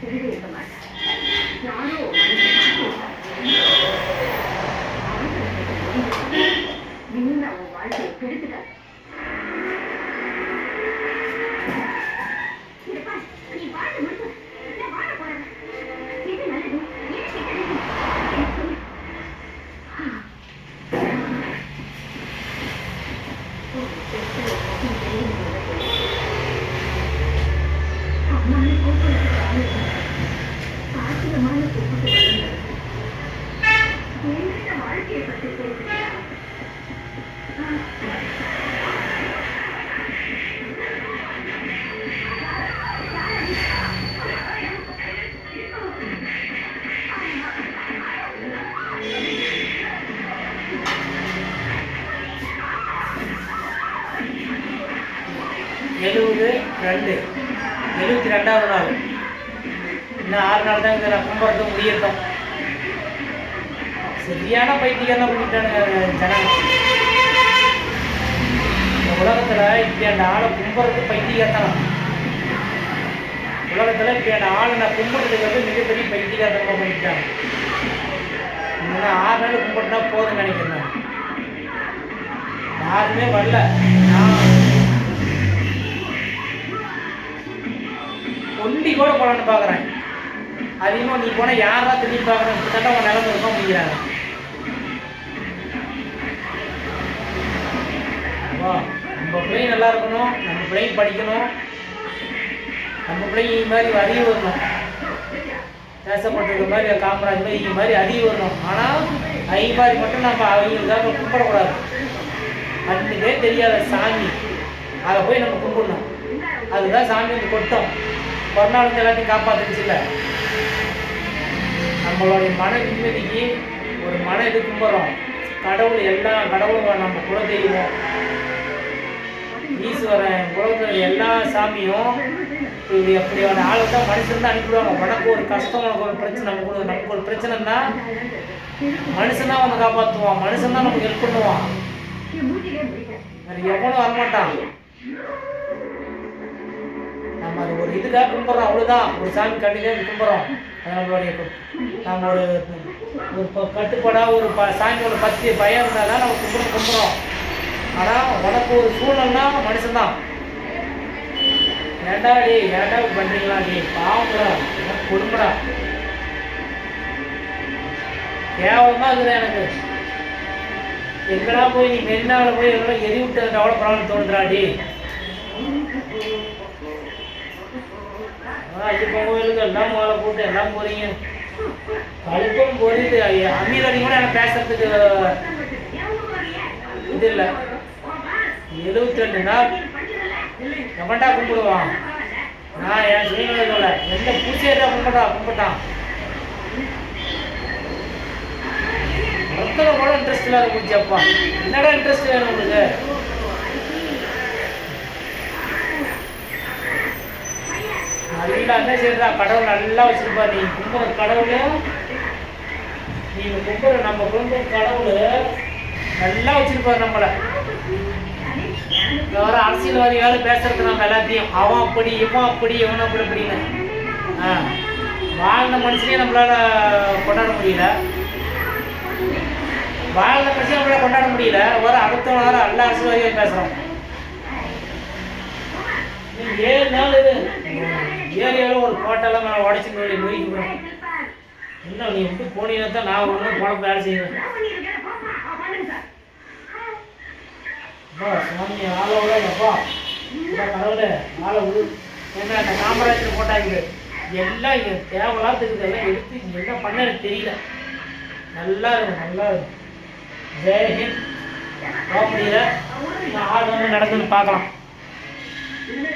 திருடி இருக்க மாட்டார் யாரோ மனுஷன் மாட்டி விட்டார். அவசரப்பட்டு முடிவு வீணா உன் வாழ்க்கையை கெடுத்துட்டார் இதை பார், நீ வாழ்க்கையை பற்றி எழுபது ரெண்டு. எழுபத்தி ரெண்டாவது நாள். இன்னும் ஆறு நாள் தான் இந்த நான் முடியட்டும் சரியான பைத்தியம் பண்ணிட்டானுங்க ஜனங்க. இந்த உலகத்தில் இப்படி அந்த ஆளை கும்பிட்றது பைத்தியத்தான் உலகத்தில் இப்படி அந்த ஆளை நான் கும்பிட்றதுக்கு வந்து மிகப்பெரிய பைத்தியத்தனமாக பண்ணிட்டாங்க இன்னும் ஆறு நாள் கும்பிட்டுனா போதும்னு நினைக்கிறேன் யாருமே வரல. நான் ஒண்டி கூட போலான்னு பார்க்குறேன் அதிகமாக நீ போனால் யாரா திரும்பி பார்க்குறேன் கிட்டத்தட்ட உன் நிலம இருக்க முடிகிறாங்க நம்ம பிள்ளைங்க நல்லா இருக்கணும். நம்ம பிள்ளைங்க படிக்கணும். நம்ம பிள்ளைங்க இது மாதிரி அறிவு வரணும். பேசப்பட்டிருக்க மாதிரி காமராஜ் மாதிரி இது மாதிரி அறிவு வரணும். ஆனால் அவங்க மாதிரி மட்டும் நம்ம அவங்களுக்காக கும்பிடக்கூடாது. கண்ணுக்கே தெரியாத சாமி. அதை போய் நம்ம கும்பிடணும். அதுதான் சாமி வந்து கொட்டம் கொரோனா வந்து எல்லாத்தையும் காப்பாத்துச்சு இல்லை. நம்மளுடைய மன நிம்மதிக்கு ஒரு மன இது கும்பிட்றோம் கடவுள் எல்லா கடவுளும் நம்ம குலதெய்வம் ஈஸ்வரன் உலகத்தில் எல்லா சாமியும் இப்படி அப்படியான ஆளு தான் மனுஷன் தான் அனுப்பிடுவாங்க. உனக்கு ஒரு கஷ்டம் உனக்கு ஒரு பிரச்சனை நமக்கு ஒரு நமக்கு ஒரு பிரச்சனைன்னா மனுஷன் தான் வந்து காப்பாற்றுவான் மனுஷன் தான் நமக்கு ஹெல்ப் பண்ணுவான். என் வேறு எவனும் வரமாட்டான். நம்ம அது ஒரு இதுக்காக கும்பிட்றோம். அவ்வளோதான் ஒரு சாமி கண்ணிலே கும்பிட்றோம். நம்மளுடைய கு- நம்ம ஒரு ஒரு ப- கட்டுப்பாடா ஒரு ப சாமியோட பத்து பயம் இருந்தால் தான் நம்ம கும்பிட கும்பிட்றோம் ஆனால் உனக்கு ஒரு சூழல்னா மனுஷன்தான். ஏண்டா டே ஏன்டா பண்ணுறீங்களா நீ பாவம்டா எனக்கு கேவலமாக இருக்குது எனக்கு? எங்கடா போய் நீ மெரினாவில் போய் எங்கடா எரி விட்டு டெவலப் தோணுதுடா டே ஐயப்பன் கோயிலுக்கு எல்லாம் மாலை போட்டு எல்லாம் போறீங்க. கழுப்பும் போரிது அமீர் அடி கூட எனக்கு பேசுறதுக்கு இது இல்லை. எழுபத்தி ரெண்டு நாள் எவன்டா கும்பிடுவான்? நான் என் சுயநல எந்த பூச்சியா கும்பிட்டா கும்பிட்டான். ஒருத்தர கூட இன்ட்ரெஸ்ட் இல்லாத பூச்சியப்பா என்னடா இன்ட்ரெஸ்ட் வேணும் உங்களுக்கு நல்லா என்ன செய்யறா கடவுள் நல்லா வச்சிருப்பா நீ கும்புற கடவுள் நீங்க கும்புற நம்ம கும்புற கடவுள் நல்லா வச்சிருப்பாரு நம்மள. வேற அரசியல்வாதி அரசியல்வாதிகால பேசுறது நம்ம எல்லாத்தையும் அவன் அப்படி இவன் அப்படி இவன் அப்படி அப்படின்னு. ஆ. வாழ்ந்த மனுஷனையும் நம்மளால கொண்டாட முடியல. வாழ்ந்த மனுஷனையும் நம்மளால கொண்டாட முடியல. ஒரு அடுத்த வாரம் எல்லா அரசியல்வாதியும் பேசுறோம். ஏன் ஏரியாவில் ஒரு கோட்டெல்லாம் நான் உடச்சி நோய் நோய்க்கு போகிறோம் என்ன நீ எப்படி போனீங்கன்னா தான் நான் ஒன்றும் குழம்பு வேலை செய்வேன். அப்பா சுவாமி ஆளோட அப்பா அப்பா கடவுளே ஆளை விடு. என்ன அந்த காமராஜர் போட்டாங்க எல்லாம் இங்கே தேவையில்லாத்துக்கு எல்லாம் எடுத்து இங்கே என்ன பண்ண எனக்கு தெரியல. நல்லா இருக்கும் நல்லா இருக்கும் ஜெயஹிந்த் போக முடியல ஆள் வந்து நடக்குதுன்னு பார்க்கலாம்.